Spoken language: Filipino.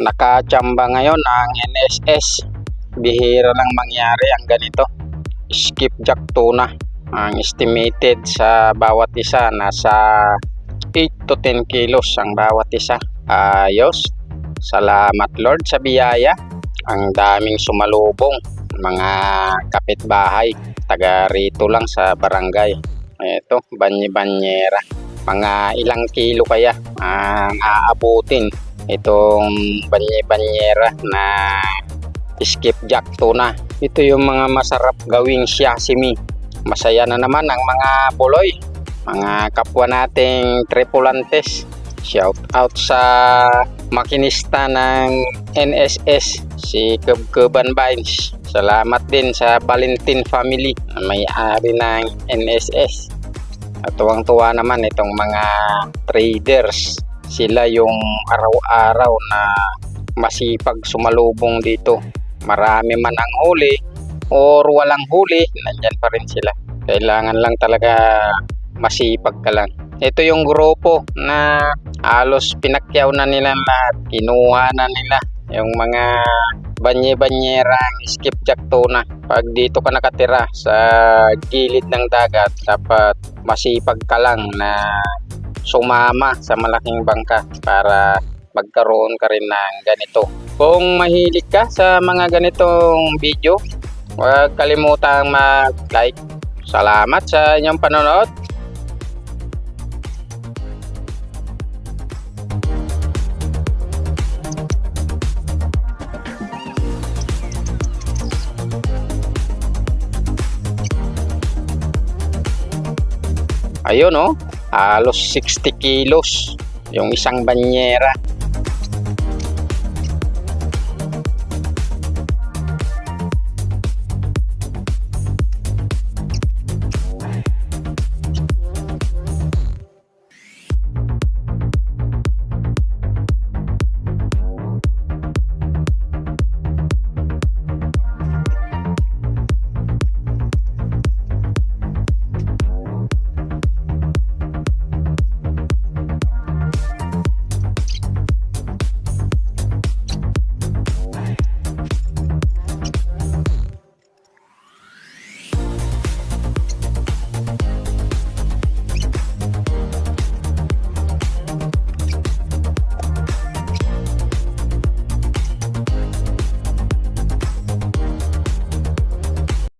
nakachamba ngayon ang NSS. Bihira lang mangyari ang ganito. Skipjack tuna. Ang estimated sa bawat isa nasa 8 to 10 kilos ang bawat isa. Ayos. Salamat Lord sa biyaya. Ang daming sumalubong. Mga kapitbahay. Taga rito lang sa barangay. Ito, banye-banyera. Mga ilang kilo kaya ang aabutin itong banye-banyera na skipjack tuna. Ito yung mga masarap gawing sashimi. Masaya na naman ang mga buloy, mga kapwa nating tripulantes. Shout out sa makinista ng NSS, si Kubkuban Vines. Salamat din sa Valentin family na may-ari ng NSS. At tuwang-tuwa naman itong mga traders. Sila yung araw-araw na masipag sumalubong dito. Marami man ang huli or walang huli, nandyan pa rin sila. Kailangan lang talaga masipag ka lang. Ito yung grupo na halos pinakyaw na nila lahat. Kinuha na nila yung mga banye-banyerang skipjack tuna. Pag dito ka nakatira sa gilid ng dagat, dapat masipag ka lang na sumama sa malaking bangka para magkaroon ka rin ng ganito. Kung mahilig ka sa mga ganitong video, huwag kalimutang mag-like. Salamat sa inyong panonood. Ayun oh, halos 60 kilos yung isang banyera.